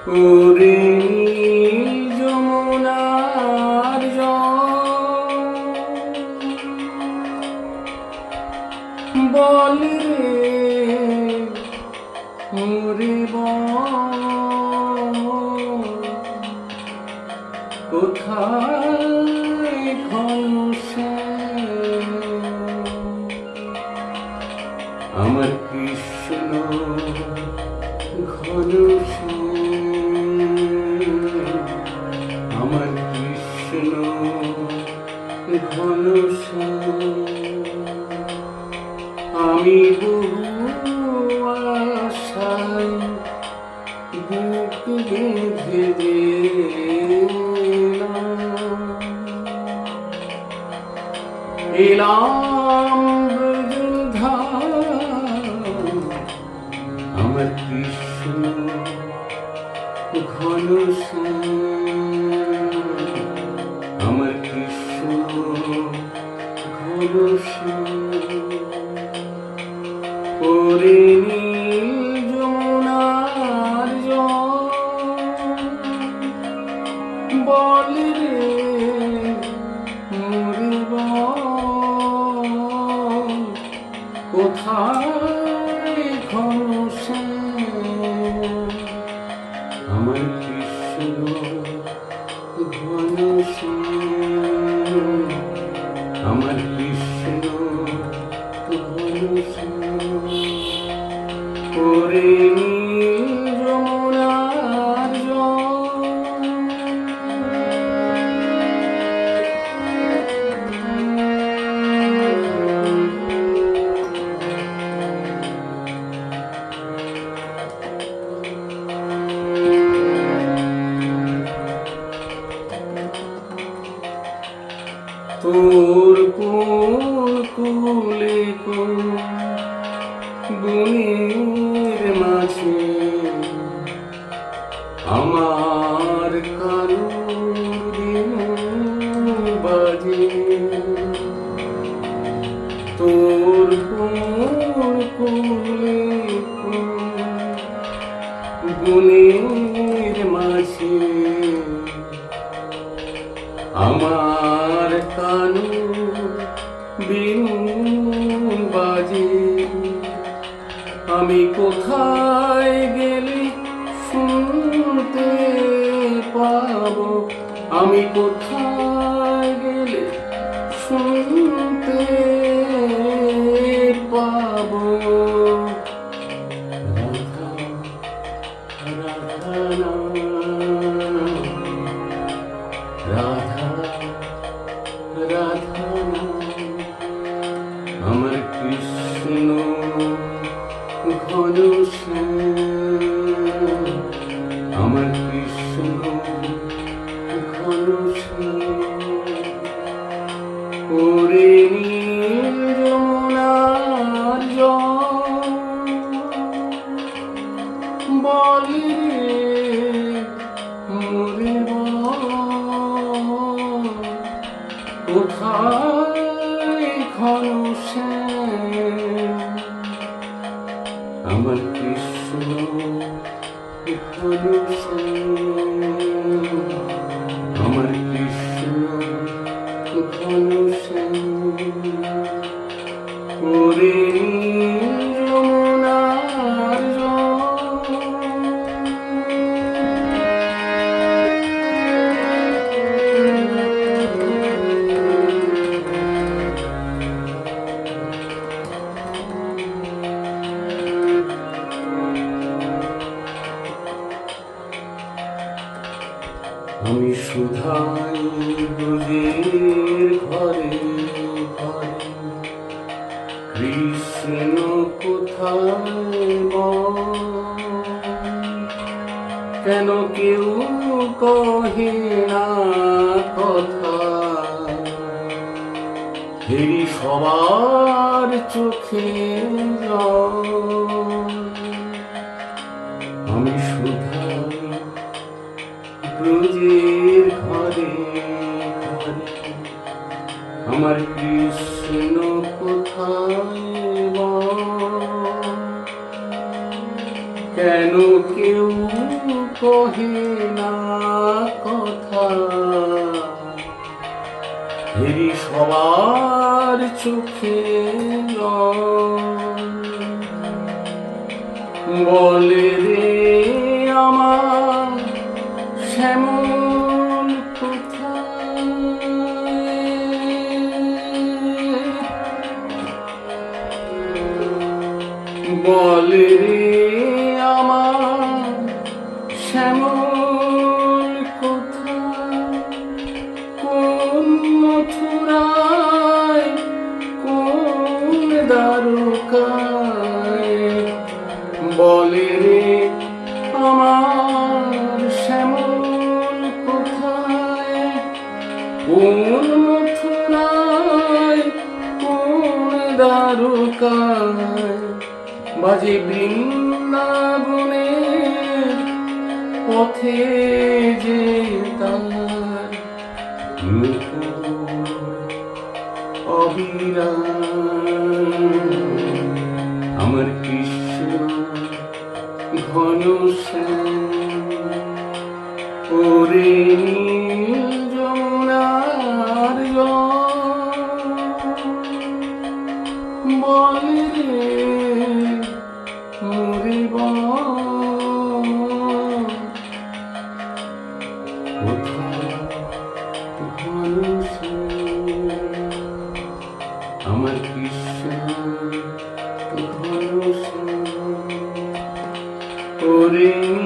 ওরে যমুনার বল ঘনশ্যাম আমার কৃষ্ণ ঘন আমি বহু আশায় বুক বেঁধে এলাম আমার কৃষ্ণ ঘন আমার বল রে মোরে বল কোথায় ঘনশ্যাম আমার কৃষ্ণ ঘনশ্যাম আমার কৃষ্ণ ঘনশ্যাম ওরে নীল কুলে কোন গুণের মাঝে। আমার কালো দিন বাজে। তোর কোন কুলে কোন গুণের মাঝে। আমার কানু বিনু বাজে আমি কোথায় গেলে শুনতে পাবো? আমি কোথায় গেলে শুনতে পাবো? রাধা রাধা। আমার কৃষ্ণ ঘন শ্যাম। ওরে নীল যমুনার মোরে কোথায় ঘনশ্যাম আমার কৃষ্ণ আমার কৃষ্ণ ঘনশ্যাম ওরে যমুনার আমি ব্রজের ঘরে ঘরে কৃষ্ণ কোথায়? কেন কেউ কহে না কথা হেরি সবার চোখে। আমি সুধাই আমার কৃষ্ণ কোথায়? কেন কেউ কহে না কথা হেরি সবার চোখে বলে বলে আমার শ্যামল কোন কোন বলে শ্যামল কোথায়? কোন মথুরায় কোন বাজে বৃন্দাবনের পথে যে তার আমার কৃষ্ণ ঘন ওরে ঘন ওরে